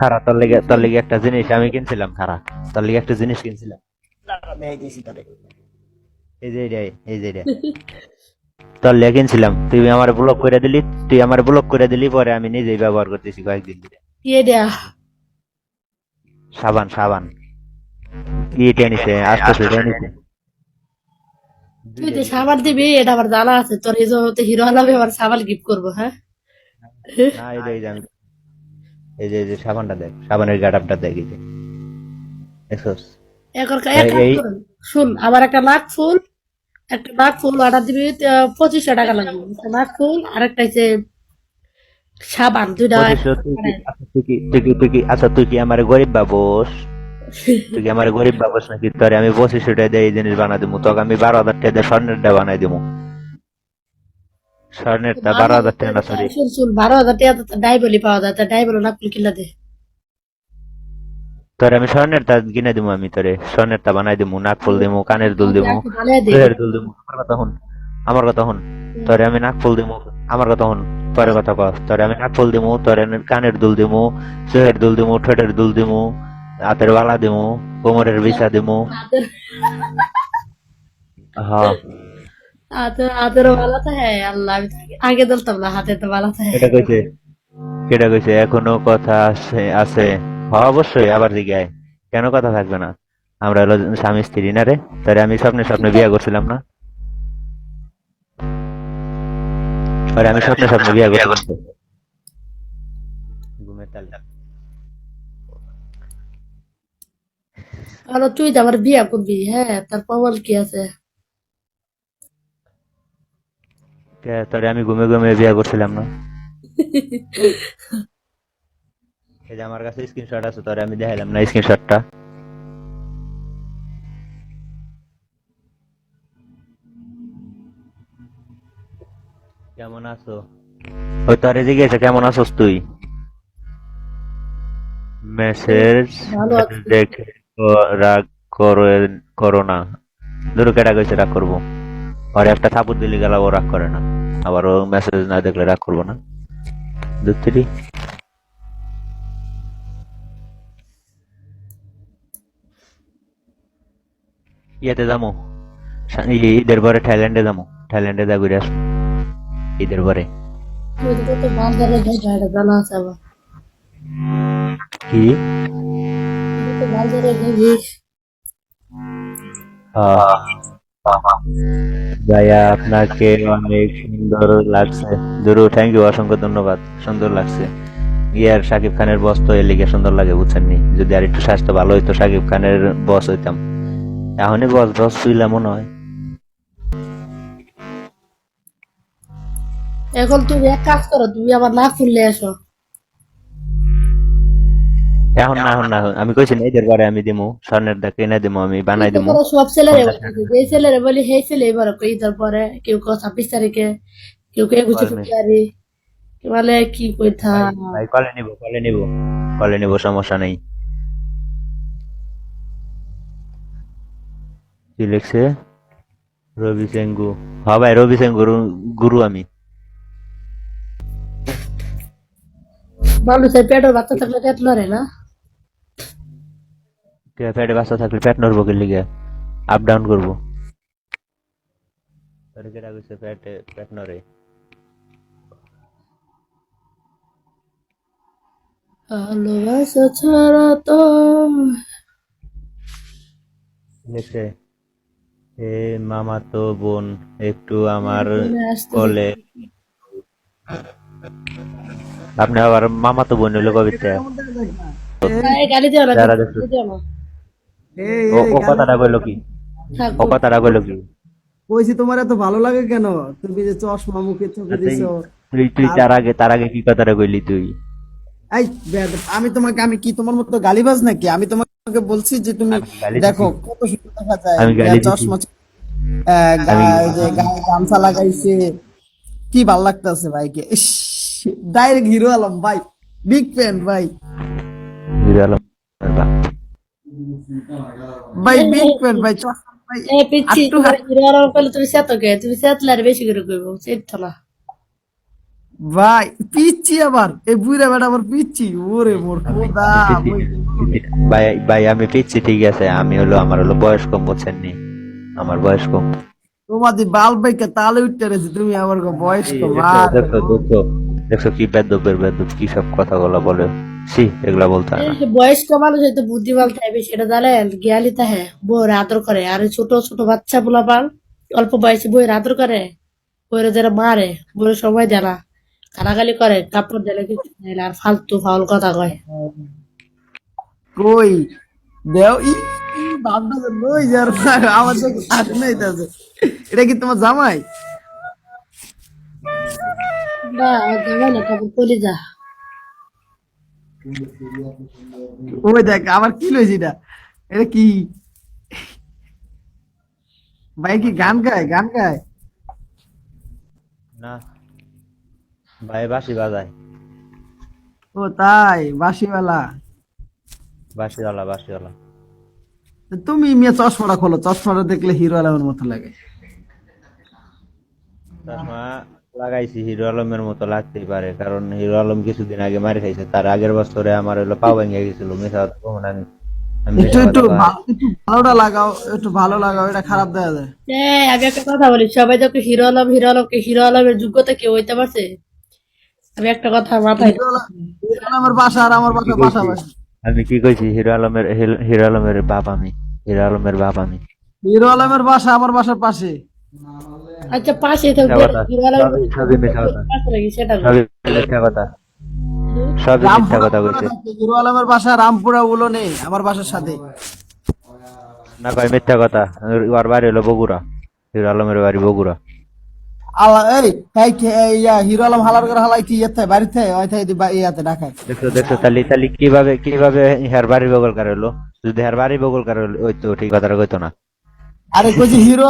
খারা তোর লেগে তোর লেগে একটা জিনিস আমি কিনছিলাম খারা। তোর লেগে একটা জিনিস কিনছিলাম। এই যে এই যে। তোর লেগে কিনছিলাম। তুই আমার ব্লক করে দিলি তুই আমার ব্লক করে দিলি পরে আমি নিজেই ব্যবহার করতেছি কয়েকদিন ধরে। কি এটা সাবান সাবান। কি এটা নিছে আস্তে আস্তে নিছে তুই তো সাবান দিবি এটা আমার জানা আছে। তোর এই জন্য হিরো আলামে আমার সাবান গিফট করব হ্যাঁ? না আমি- এই যে যে সাবানটা দেখ সাবানের দেখ এই যে। দেখছস। শুন আমার একটা নাক ফুল একটা নাক ফুল অর্ডার দিবি পঁচিশশো টাকা লাগবে। একটা নাক ফুল আর একটা হচ্ছে সাবান দুইটা আচ্ছা, তুই কি আচ্ছা আমার গরিব বাবস? তুই কি আমার গরিব বাবস নাকি? তোরে আমি পঁচিশশো টাকা দিয়ে এই জিনিস বানাই দিবো তোকে আমি বারো হাজার টাকা দিয়ে স্বর্ণেরটা বানাই দিবো স্বর্ণেরটা বারো হাজার টাকা সরি বারো হাজার টাকা তো ডাইবলি পাওয়া যায় তা ডাইবলি কিনা দে। তোরে আমি স্বর্ণেরটা কিনে দিবো আমি তোরে বানাই দিবো নাক ফুল দিবো কানের দুল দিবো দেহের দুল দিবো আমার কথা হন আমার কথা হন তোরে আমি নাক ফুল দিবো আমার কথা হন পরে কথা তোরে আমি নাক ফুল দিবো তোরে কানের দুল দিবো চোহের দুল দিবো ঠোঁটের দুল দিবো হাতের বালা দিবো কোমরের বিছা দিবো হ্যাঁ। হাতের হাতের বালা তো হ্যাঁ আল্লাহ আমি আগে- আগে না হাতে তো বালা হ্যাঁ। কইছে? কেটা কইছে? এখনও কথা আছে আছে। হ্যাঁ অবশ্যই আবার জিগায় কেন কথা থাকবে না? আমরা হলো স্বামী স্ত্রী না রে? তারে আমি স্বপ্নে স্বপ্নে বিয়ে করছিলাম না? আরে আমি স্বপ্নে স্বপ্নে বিয়ে করছিলাম তো। ঘুমের তাল আর তুই তো আমার বিয়া করবি হ্যাঁ তার প্রমাণ কি আছে কে, তোরে আমি ঘুমে ঘুমে বিয়ে করছিলাম না। এই যে আমার কাছে স্ক্রিনশট আছে তোরে আমি দেখাইলাম না স্ক্রিনশটটা কেমন আছো? ওই তোরে জিজ্ঞেস কেমন আছোস তুই? মেসেজ। দেখে রাগ করো করো না। ধরো কেটা কইছে রাগ করব। আর একটা থাপুর দিলে গেল ও রাগ করে না। আবার ও মেসেজ না দেখলে রাগ করব না। দুত্রি ইয়েতে ই- ঈদের পরে থাইল্যান্ডে যাব থাইল্যান্ডে যা ঘুরে আসব। ঈদের পরে। কি? আহ, ভাইয়া, আপনাকে অনেক সুন্দর লাগছে। দুরু থ্যাংক ইউ অসংখ্য ধন্যবাদ। সুন্দর লাগছে। ইয়ার সাকিব খানের বস তো এর লিগে সুন্দর লাগে বুঝছেন নি যদি আর একটু স্বাস্থ্য ভালো হইতো, সাকিব খানের বস হইতাম। এখনই বস বস তুইলা মনে হয়। এখন তুমি এক কাজ করো, তুমি আবার না খুললে এসো। এখন না এখন না। আমি কইছি না ঈদের পরে আমি দিমু স্বর্ণের দা কিনে দিমু আমি বানাই দিমু। সব ছেলেরে যে ছেলেরে বলি সেই ছেলে এবার কই তারপরে? কেউ কেউ ছাব্বিশ তারিখে কেউ একুশে পারবে। ফেব্রুয়ারি। বলে কি কইথা ভাই কলে নিব কলে নিব কলে নিব সমস্যা নাই। কি লিখছে? রবি সেঙ্গু। হ্যাঁ ভাই রবি সেঙ্গুর গুরু আমি। মানুষের পেটের বাচ্চা থাকলে পেট নড়ে না? পেটে বাচ্চা থাকলে পেট নড়বো কি লিগে? আপ ডাউন করব। কেটা কইছে পেটে পেট নড়ে। ভালোবাসা ছাড়া তো লিখছে এ মামা তো বোন একটু আমার কলে। আপনি আবার মামা তো বোন হইল কবিতা। যারা গালি দেখছ। দিও না। এই, ও কথাটা কইলো কি? ও কথাটা কইলো কি? কইছি তোমার এত ভালো লাগে কেন? তুমি যে চশমা মুখে চোখে দিছো। তুই তুই তার আগে তার আগে কি কথাটা কইলি তুই? এই আমি তোমাকে আমি কি তোমার মতো গালিবাজ নাকি? আমি তোমাকে বলছি যে তুমি দেখো কত সুন্দর দেখা যায়? চশমা গামছা লাগাইছে। কি ভালো লাগতেছে ভাইকে। ডাইরেক্ট হিরো আলম ভাই। বিগ ফ্যান ভাই। বুঝে গেলাম। ভাই ভাই এ পিচ্ছি তুমি সেত তুমি সেতলে আর বেশি করে কইব সেত না ভাই পিচ্ছি আবার। এই বুড়া বেটা আবার পিচ্ছি। ওরে মোর খোদা ভাই ভাই আমি পিচ্ছি ঠিক আছে। আমি হলো আমার হলো বয়স কম বুঝছেন নি? আমার বয়স কম তোমাদের বাল বাইকে তালে উঠতে রয়েছে তুমি আমার গো বয়স ভাই। দেখছ দেখছ দেখছ কি বেদবের বেদব কি সব কথাগুলো বলে। সি এগুলা বলতে হয় বয়স্ক মানুষ হয়তো বুদ্ধিমান থাকবে সেটা জানেন জ্ঞানী তাহে বউয়ের আদর করে। আর ছোট ছোট বাচ্চা পোলা পান অল্প বয়সী বউয়ের আদর করে বউয়ের যারা মারে বউয়ের সময় দেয় না। কানাগালি করে কাপড় দিলে কিছু দেয় আর ফালতু ফাউল কথা কয়। কই? দেও ই বাপটা লই যার আমার তো হাত নাই তাছে এটা কি তোমার জামাই? না জামাই না কাপড় কলি যা ওই দেখ আবার কি লইছি এটা? এটা কি? ভাই কি গান গায় গান গায়? না। ভাই বাসি বাজায়। ও তাই বাসিওয়ালা বাসিওয়ালা বাসিওয়ালা তুমি মেয়ে চশমাটা খোলো চশমাটা দেখলে হিরো আলমের মতো লাগে। চশমা লাগাইছি হিরো আলমের মতো লাগতেই পারে কারণ হিরো আলম কিছুদিন আগে মারি খাইছে তার আগের বছরে আমার হলো পা ভেঙে গেছিল মিশা কথা কখন আমি একটু একটু ভালোটা লাগাও একটু ভালো লাগাও এটা খারাপ দেখা যায়। এই, আমি একটা কথা বলি সবাই যখন হিরো আলম হিরো আলমকে হিরো আলমের যোগ্যতা কেউ হইতে পারছে? আমি একটা কথা মাথায় হিরো আলমের বাসা আর আমার বাসা পাশাপাশি। আমি কি কইছি? হিরো আলমের হিরো আলমের বাপ আমি হিরো আলমের বাপ আমি। হিরো আলমের বাসা আমার বাসার পাশে। আচ্ছা পাশে থাকবে মিথ্যা কথা। কইছে বাসা রামপুরা আমার বাসার সাথে। না কয় মিথ্যা কথা। ওর বাড়ি হলো বগুড়া। হিরো আলমের বাড়ি বগুড়া। এই কে- ইয়া, হিরো আলম হালার করে হালাই কি ইয়েতে বাড়িতে? ওই ইয়াতে ঢাকায় তালি তালি কীভাবে কীভাবে হের বাড়ি বগল কার হলো? যদি হের বাড়ি বগল কার হলো ওই তো ঠিক কথাটা কইতো না। আরে কইছি হিরো